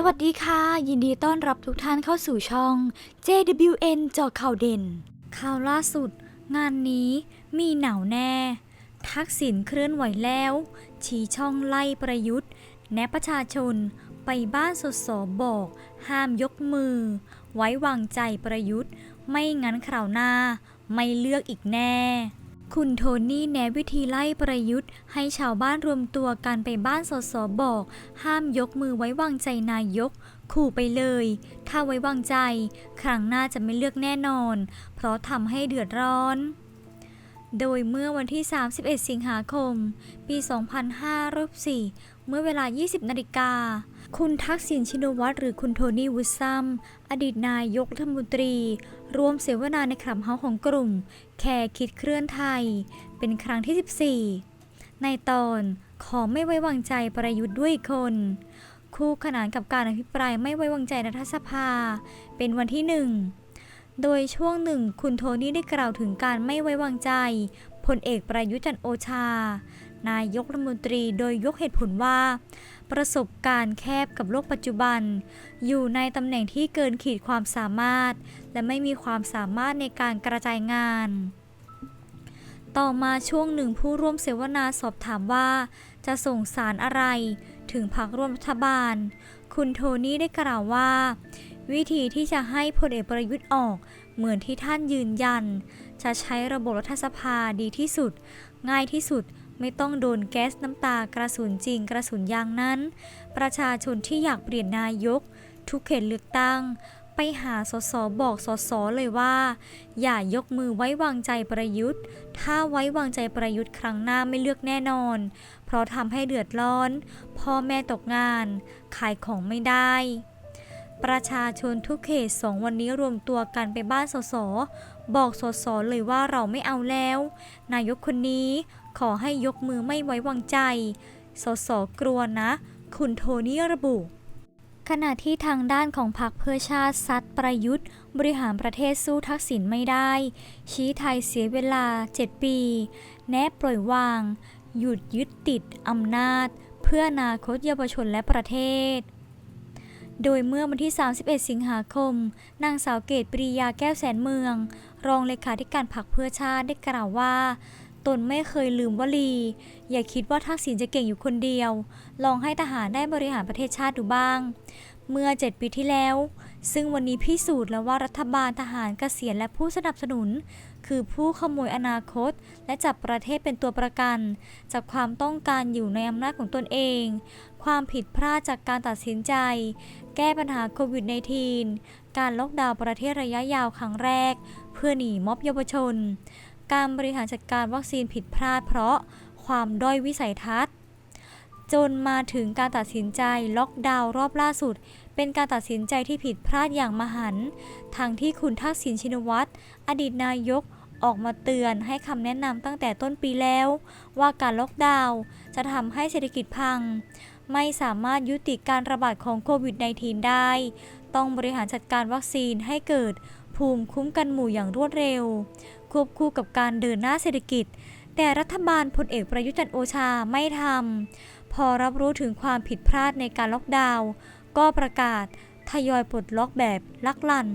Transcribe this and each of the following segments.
สวัสดีค่ะ ยินดีต้อนรับทุกท่านเข้าสู่ช่อง JWN จอข่าวเด่น ข่าวล่าสุด งานนี้มีหนาวแน่ ทักษิณเคลื่อนไหวแล้ว ชี้ช่องไล่ประยุทธ์ แนะประชาชน ไปบ้านสสบอก ห้ามยกมือ ไว้วางใจประยุทธ์ ไม่งั้นคราวหน้า ไม่เลือกอีกแน่ คุณโทนี่แนะวิธีไล่ประยุทธ์ ให้ชาวบ้านรวมตัวกันไปบ้านสสบอก ห้ามยกมือไว้วางใจนายก ขู่ไปเลย ถ้าไว้วางใจ ครั้งหน้าจะไม่เลือกแน่นอน เพราะทำให้เดือดร้อน โดยเมื่อวันที่ 31 สิงหาคม ปี 2504เมื่อเวลา 20นาฬิกา คุณทักษิณชินวัตรหรือคุณโทนี่วุฒซัม อดีตนายกรัฐมนตรี ร่วมเสวนาในคลับเฮาส์ของกลุ่ม แคร์คิดเคลื่อนไทย เป็นครั้งที่ 14 ในตอนขอไม่ไว้วางใจประยุทธ์ด้วยคน คู่ขนานกับการอภิปรายไม่ไว้วางใจรัฐสภา เป็นวันที่หนึ่งโดยช่วงหนึ่งคุณโทนี่ได้กล่าวถึงการไม่ไว้วางใจพลเอกประยุทธ์จันโอชา นายกรัฐมนตรีโดยยกเหตุผลว่า ประสบการณ์แคบกับโลกปัจจุบัน อยู่ในตำแหน่งที่เกินขีดความสามารถ และไม่มีความสามารถในการกระจายงาน ต่อมาช่วงหนึ่งผู้ร่วมเสวนาสอบถามว่า จะส่งสารอะไร ถึงพรรคร่วมรัฐบาล คุณโทนี่ได้กล่าวว่า วิธีที่จะให้พลเอกประยุทธ์ออกเหมือนที่ท่านยืนยัน จะใช้ระบบรัฐสภาดีที่สุด ง่ายที่สุด ไม่ต้องโดนแก๊สน้ำตากระสุนจริงกระสุนยางนั้น ประชาชนที่อยากเปลี่ยนนายก ทุกเขตเลือกตั้ง ไปหาสสบอกสสเลยว่า อย่ายกมือไว้วางใจประยุทธ์ ถ้าไว้วางใจประยุทธ์ครั้งหน้าไม่เลือกแน่นอน เพราะทำให้เดือดร้อน พ่อแม่ตกงาน ขายของไม่ได้ ประชาชนทุกเขตสองวันนี้รวมตัวกันไปบ้านสส บอกสสเลยว่าเราไม่เอาแล้ว นายกคนนี้ขอให้ยกมือไม่ไว้วางใจ สสกลัวนะ คุณโทนี่ระบุขณะที่ทางด้านของพรรคเพื่อชาติซัดประยุทธ์ บริหารประเทศสู้ทักษิณไม่ได้ ชี้ไทยเสียเวลา 7 ปี แนะปล่อยวาง หยุดยึดติดอำนาจ เพื่ออนาคตเยาวชนและประเทศ โดยเมื่อวันที่ 31 สิงหาคม นางสาวเกตปรียาแก้วแสนเมือง รองเลขาธิการพรรคเพื่อชาติได้กล่าวว่า ตนไม่เคยลืมวลี อย่าคิดว่าทักษิณจะเก่งอยู่คนเดียว ลองให้ทหารได้บริหารประเทศชาติดูบ้าง เมื่อ 7 ปีที่แล้ว ซึ่งวันนี้พิสูจน์แล้วว่ารัฐบาลทหารเกษียณและผู้สนับสนุน คือผู้ขโมยอนาคต และจับประเทศเป็นตัวประกัน จากความต้องการอยู่ในอำนาจของตนเอง ความผิดพลาดจากการตัดสินใจ แก้ปัญหาโควิด -19 การล็อกดาวน์ประเทศระยะยาวครั้งแรก เพื่อหนีม็อบเยาวชน การบริหารจัดการวัคซีนผิดพลาดเพราะความด้อยวิสัยทัศน์ จนมาถึงการตัดสินใจล็อกดาวน์รอบล่าสุด เป็นการตัดสินใจที่ผิดพลาดอย่างมหันต์ทางที่คุณทักษิณชินวัตรอดีตนายกออกมาเตือนให้คำแนะนำตั้งแต่ต้นปีแล้ว ว่าการล็อกดาวน์จะทำให้เศรษฐกิจพัง ไม่สามารถยุติการระบาดของโควิด -19 ได้ ต้องบริหารจัดการวัคซีนให้เกิดภูมิคุ้มกันหมู่อย่างรวดเร็ว ควบคู่กับการเดินหน้าเศรษฐกิจ แต่รัฐบาลพลเอกประยุจันโอชาไม่ทำ อรับรู้ถึงความผิดพลาดในการล็อกดาวน์ก็ประกาศทยอยปลดล็อกแบบลักลั่น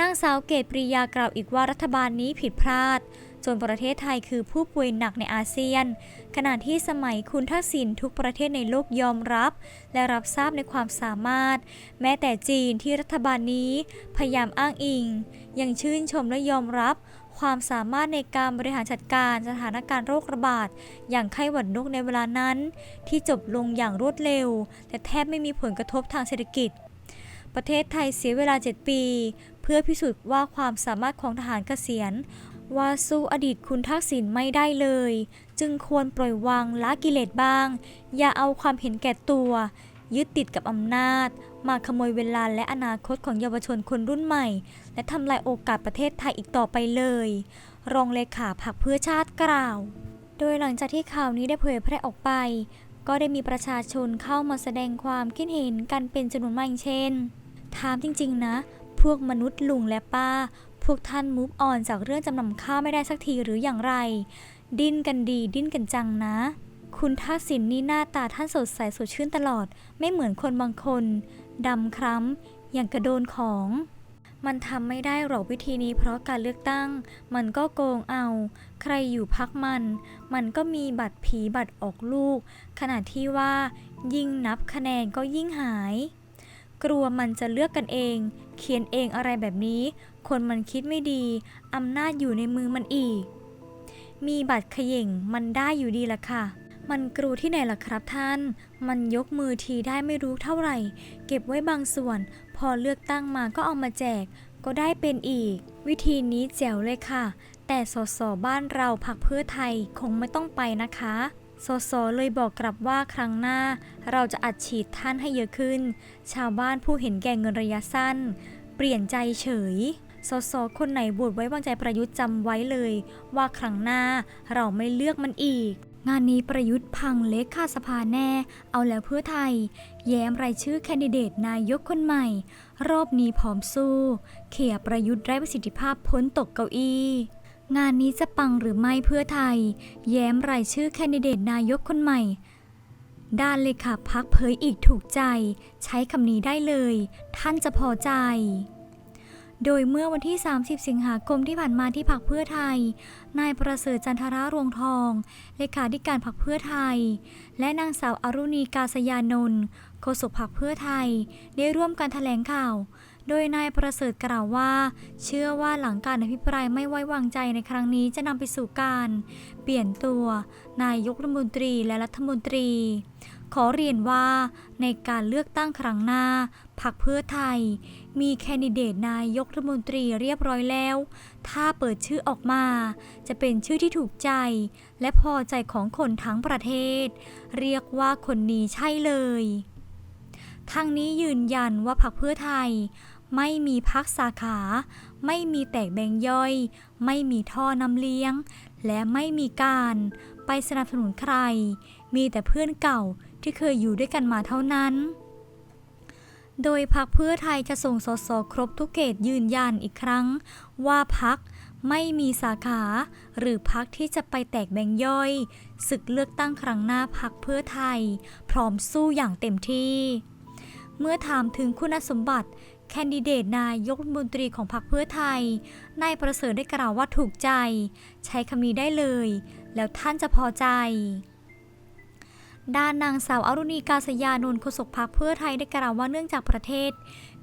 นางสาวเกตปริยากล่าวอีกว่ารัฐบาลนี้ผิดพลาด จนประเทศไทยคือผู้ป่วยหนักในอาเซียน ขณะที่สมัยคุณทักษิณทุกประเทศในโลกยอมรับ และรับทราบในความสามารถ แม้แต่จีนที่รัฐบาลนี้พยายามอ้างอิง ยังชื่นชมและยอมรับ ความสามารถในการบริหารจัดการสถานการณ์โรคระบาด อย่างไข้หวัดนกในเวลานั้น ที่จบลงอย่างรวดเร็ว แต่แทบไม่มีผลกระทบทางเศรษฐกิจ ประเทศไทยเสียเวลา 7 ปี เพื่อพิสูจน์ว่าความสามารถของทหารเกษียณ ว่าสู้อดีตคุณทักษิณไม่ได้เลย จึงควรปล่อยวางละกิเลสบ้าง อย่าเอาความเห็นแก่ตัว ยึดติดกับอำนาจ มาขโมยเวลาและอนาคตของเยาวชนคนรุ่นใหม่ และทำลายโอกาสประเทศไทยอีกต่อไปเลย รองเลขาพักเพื่อชาติกล่าว โดยหลังจากที่ข่าวนี้ได้เผยแพร่ออกไป ก็ได้มีประชาชนเข้ามาแสดงความคิดเห็นกันเป็นจำนวนมากเช่น ถามจริงๆนะ พวกมนุษย์ลุงและป้า พวกท่านมูฟออนจากเรื่องจำนำข้าวไม่ได้สักทีหรืออย่างไร ดิ้นกันดีดิ้นกันจังนะ คุณทักษิณนี่หน้าตาท่านสดใสสดชื่นตลอด ไม่เหมือนคนบางคนดำคล้ำอย่างกระโดนของ มันทำไม่ได้หรอกวิธีนี้เพราะการเลือกตั้ง มันก็โกงเอา ใครอยู่พักมัน มันก็มีบัตรผีบัตรออกลูก ขณะที่ว่า ยิ่งนับคะแนนก็ยิ่งหาย กลัวมันจะเลือกกันเอง เขียนเองอะไรแบบนี้ คนมันคิดไม่ดี อำนาจอยู่ในมือมันอีก มีบัตรขย่งมันได้อยู่ดีละค่ะ มันกรูที่ไหนล่ะครับท่าน มันยกมือทีได้ไม่รู้เท่าไหร่ เก็บไว้บางส่วน พอเลือกตั้งมาก็เอามาแจก ก็ได้เป็นอีก วิธีนี้แจ๋วเลยค่ะ แต่สสบ้านเราพักเพื่อไทยคงไม่ต้องไปนะคะสสเลยบอกกลับว่าครั้งหน้า เราจะอัดฉีดท่านให้เยอะขึ้น ชาวบ้านผู้เห็นแก่เงินระยะสั้น เปลี่ยนใจเฉยสสคนไหนบวชไว้วางใจประยุทธ์จำไว้เลย ว่าครั้งหน้าเราไม่เลือกมันอีก งานนี้ประยุทธ์พังเล็กค่าสภาแน่ เอาแล้วเพื่อไทย แย้มรายชื่อแคนดิเดตนายกคนใหม่ รอบนี้พร้อมสู้ เขี่ยประยุทธ์ไร้ประสิทธิภาพพ้นตกเก้าอี้งานนี้จะปังหรือไม่เพื่อไทย แย้มรายชื่อแคนดิเดตนายกคนใหม่ ด้านเลขาพักเผยอีกถูกใจ ใช้คำนี้ได้เลย ท่านจะพอใจ โดยเมื่อวันที่ 30 สิงหาคมที่ผ่านมาที่พักเพื่อไทย นายประเสริฐจันทรารวงทอง เลขาธิการพักเพื่อไทย และนางสาวอรุณีกาสยานนท์โฆษกพักเพื่อไทย ได้ร่วมกันแถลงข่าว โดยนายประเสริฐกล่าวว่า เชื่อว่าหลังการอภิปรายไม่ไว้วางใจในครั้งนี้จะนำไปสู่การ เปลี่ยนตัวนายกรัฐมนตรีและรัฐมนตรี ขอเรียนว่าในการเลือกตั้งครั้งหน้าพักเพื่อไทย มีแคนดิเดตนายกรัฐมนตรีเรียบร้อยแล้ว ถ้าเปิดชื่อออกมา จะเป็นชื่อที่ถูกใจ และพอใจของคนทั้งประเทศ เรียกว่าคนนี้ใช่เลยทางนี้ยืนยันว่าพรรคเพื่อไทย ไม่มีพักสาขา ไม่มีแตกแบ่งย่อย ไม่มีท่อนำเลี้ยง และไม่มีการไปสนับสนุนใคร มีแต่เพื่อนเก่า ที่เคยอยู่ด้วยกันมาเท่านั้น โดยพักเพื่อไทยจะส่งสสครบทุกเขตยืนยันอีกครั้ง ว่าพักไม่มีสาขาหรือพักที่จะไปแตกแบ่งย่อยศึกเลือกตั้งครั้งหน้าพักเพื่อไทย พร้อมสู้อย่างเต็มที่ เมื่อถามถึงคุณสมบัติ แคนดิเดตนายกมนตรีของพรรคเพื่อไทยนายประเสริฐได้กล่าวว่าถูกใจ ใช้คำนี้ได้เลย แล้วท่านจะพอใจ ด้านนางสาวอรุณีกาสยานนท์โฆษกพรรคเพื่อไทยได้กล่าวว่าเนื่องจากประเทศ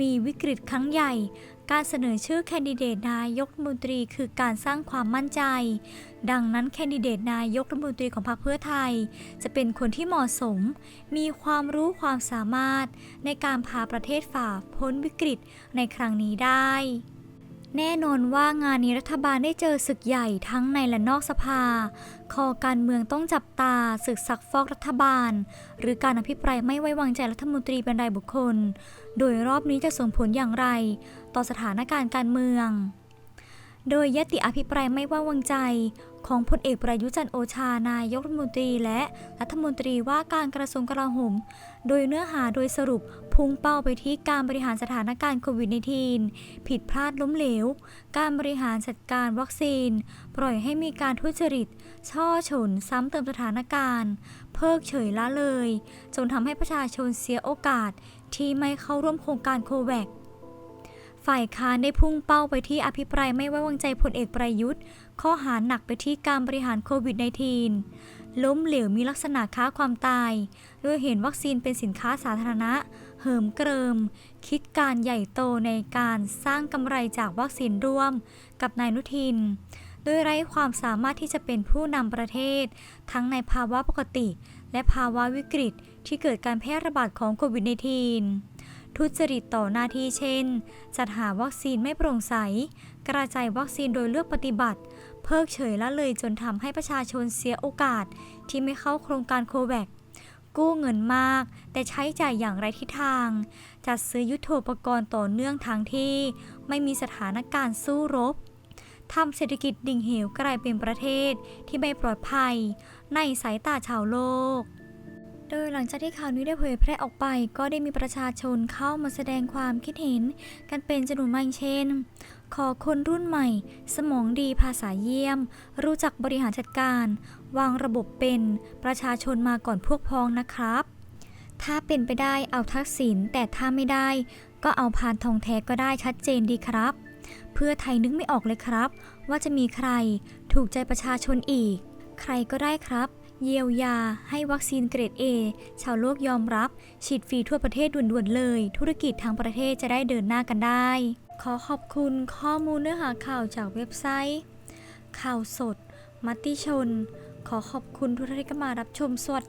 มีวิกฤตครั้งใหญ่ การเสนอชื่อแคนดิเดตนายกรัฐมนตรีคือการสร้างความมั่นใจ ดังนั้นแคนดิเดตนายกรัฐมนตรีของพรรคเพื่อไทย จะเป็นคนที่เหมาะสม มีความรู้ความสามารถในการพาประเทศฝ่าพ้นวิกฤตในครั้งนี้ได้ แน่นอนว่างานนี้รัฐบาลได้เจอศึกใหญ่ทั้งในและนอกสภา คอการเมืองต้องจับตาศึกซักฟอกรัฐบาล หรือการอภิปรายไม่ไว้วางใจรัฐมนตรีเป็นรายบุคคล โดยรอบนี้จะส่งผลอย่างไร ต่อสถานการณ์การเมือง โดยยติอภิปรายไม่ไว้วางใจ ของพลเอกประยุจันโอชานายกรัฐมนตรีและรัฐมนตรีว่าการกระทรวงกลาโหม โดยเนื้อหาโดยสรุปพุ่งเป้าไปที่การบริหารสถานการณ์โควิด -19 ผิดพลาดล้มเหลว การบริหารจัดการวัคซีน ปล่อยให้มีการทุจริต ช่อฉนซ้ำเติมสถานการณ์ เพิกเฉยละเลย จนทำให้ประชาชนเสียโอกาสที่ไม่เข้าร่วมโครงการโคแวค ฝ่ายค้านได้พุ่งเป้าไปที่อภิปรายไม่ไว้วางใจพลเอกประยุทธ์ ข้อหาหนักไปที่การบริหารโควิด -19 ล้มเหลวมีลักษณะค้าความตาย โดยเห็นวัคซีนเป็นสินค้าสาธารณะ เหิมเกริม คิดการใหญ่โตในการสร้างกำไรจากวัคซีนร่วม กับนายนุทิน โดยไร้ความสามารถที่จะเป็นผู้นำประเทศ ทั้งในภาวะปกติ และภาวะวิกฤตที่เกิดการแพร่ระบาดของโควิด -19 ทุจริตต่อหน้าที่เช่น จัดหาวัคซีนไม่โปร่งใส กระจายวัคซีนโดยเลือกปฏิบัติ เพิกเฉยละเลยจนทำให้ประชาชนเสียโอกาส ที่ไม่เข้าโครงการโคแวคกู้เงินมาก แต่ใช้จ่ายอย่างไรทิศทาง จัดซื้อยุทโธปกรณ์ต่อเนื่องทางที่ ไม่มีสถานการณ์สู้รบทำเศรษฐกิจดิ่งเหวกลายเป็นประเทศที่ไม่ปลอดภัย ในสายตาชาวโลก โดยหลังจากที่ข่าวนี้ได้เผยแพร่ออกไป ก็ได้มีประชาชนเข้ามาแสดงความคิดเห็น กันเป็นจำนวนมากเช่น ขอคนรุ่นใหม่ สมองดีภาษาเยี่ยม รู้จักบริหารจัดการ วางระบบเป็นประชาชนมาก่อนพวกพ้องนะครับ ถ้าเป็นไปได้เอาทักษิณแต่ถ้าไม่ได้ ก็เอาพานทองแท้ก็ได้ชัดเจนดีครับ เพื่อไทยนึกไม่ออกเลยครับ ว่าจะมีใครถูกใจประชาชนอีก ใครก็ได้ครับ เยียวยา ให้วัคซีนเกรด A ชาวโลกยอมรับ ฉีดฟรีทั่วประเทศด่วนๆเลย ธุรกิจทางประเทศจะได้เดินหน้ากันได้ ขอขอบคุณข้อมูลเนื้อหาข่าวจากเว็บไซต์ ข่าวสด มัติชน ขอขอบคุณทุกท่านที่มารับชมสวัส